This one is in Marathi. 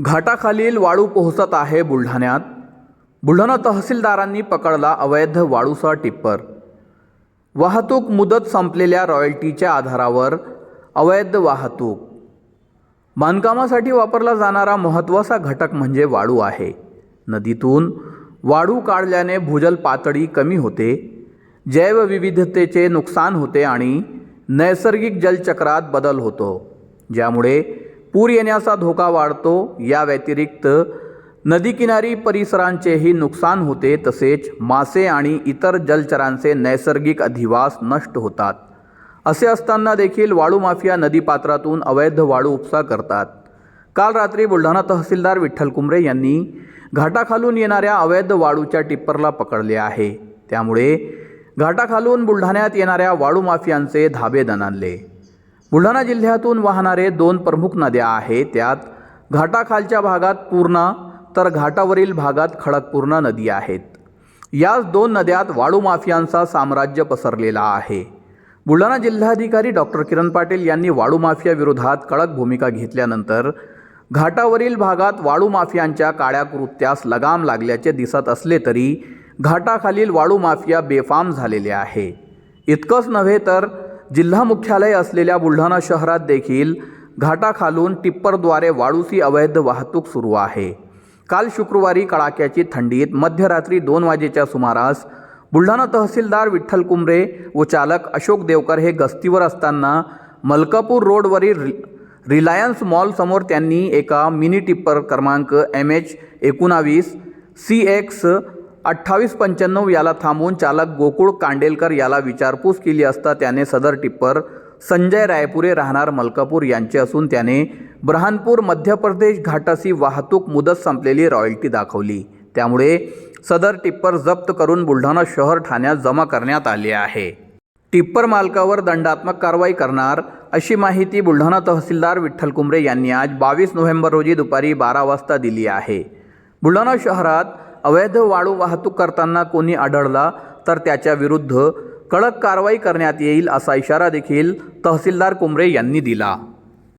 घाटाखालील वाळू पोहोचत आहे बुलढाण्यात. बुलढाणा तहसीलदारांनी पकडला अवैध वाळूचा टिप्पर. वाहतूक मुदत संपलेल्या रॉयल्टीच्या आधारावर अवैध वाहतूक. बांधकामासाठी वापरला जाणारा महत्त्वाचा घटक म्हणजे वाळू आहे. नदीतून वाळू काढल्याने भूजल पातळी कमी होते जैवविविधतेचे नुकसान होते आणि नैसर्गिक जलचक्रात बदल होतो. ज्यामुळे पूर येण्याचा धोका वाढतो या व्यतिरिक्त नदीकिनारी परिसरांचेही नुकसान होते तसेच मासे आणि इतर जलचरांचे नैसर्गिक अधिवास नष्ट होतात. असे असताना देखील वाळू माफिया नदीपात्रातून अवैध वाळू उपसा करतात. काल रात्री बुलढाणा तहसीलदार विठ्ठल कुंबरे यांनी घाटाखालून येणाऱ्या अवैध वाळूच्या टिप्परला पकडले आहे. त्यामुळे घाटाखालून बुलढाण्यात येणाऱ्या वाळू माफियांचे धाबे दणाणले. बुलढाणा जिल्ह्यातून वाहणारे दोन प्रमुख नद्या आहेत. त्यात घाटाखालच्या भागात पूर्णा तर घाटावरील भागात खडकपूर्णा नदी आहेत. याच दोन नद्यात वाळू माफियांचा साम्राज्य पसरलेला आहे. बुलढाणा जिल्हाधिकारी डॉक्टर किरण पाटील यांनी वाळू माफियाविरोधात कडक भूमिका घेतल्यानंतर घाटावरील भागात वाळू माफियांच्या काळ्या कृत्यास लगाम लागल्याचे दिसत असले तरी घाटाखालील वाळू माफिया बेफाम झालेले आहे. इतकंच नव्हे तर जिल्हा मुख्यालय असलेल्या बुलढाणा शहरात देखील घाटाखालून टिप्परद्वारे वाळूची अवैध वाहतूक सुरू आहे. काल शुक्रवारी कडाक्याची थंडीत मध्यरात्री दोन वाजेच्या सुमारास बुलढाणा तहसीलदार विठ्ठल कुंबरे व चालक अशोक देवकर हे गस्तीवर असताना मलकापूर रोडवरील रि रिलायन्स मॉलसमोर त्यांनी एका मिनी टिप्पर क्रमांक एम एच एकोणावीस सी एक्स अठ्ठावीस पंच्याण्णव याला थांबवून चालक गोकुळ कांडेलकर याला विचारपूस केली असता त्याने सदर टिप्पर संजय रायपुरे राहणार मलकापूर यांचे असून त्याने ब्रहानपूर मध्य प्रदेश घाटाशी वाहतूक मुदत संपलेली रॉयल्टी दाखवली. त्यामुळे सदर टिप्पर जप्त करून बुलढाणा शहर ठाण्यात जमा करण्यात आले आहे. टिप्पर मालकावर दंडात्मक कारवाई करणार अशी माहिती बुलढाणा तहसीलदार विठ्ठल कुंबरे यांनी आज बावीस नोव्हेंबर रोजी दुपारी बारा वाजता दिली आहे. बुलढाणा शहरात अवैध वाळू वाहतूक करताना कोणी आढळला तर त्याच्या विरुद्ध कडक कारवाई करण्यात येईल असा इशारा देखील तहसीलदार कुंबरे यांनी दिला.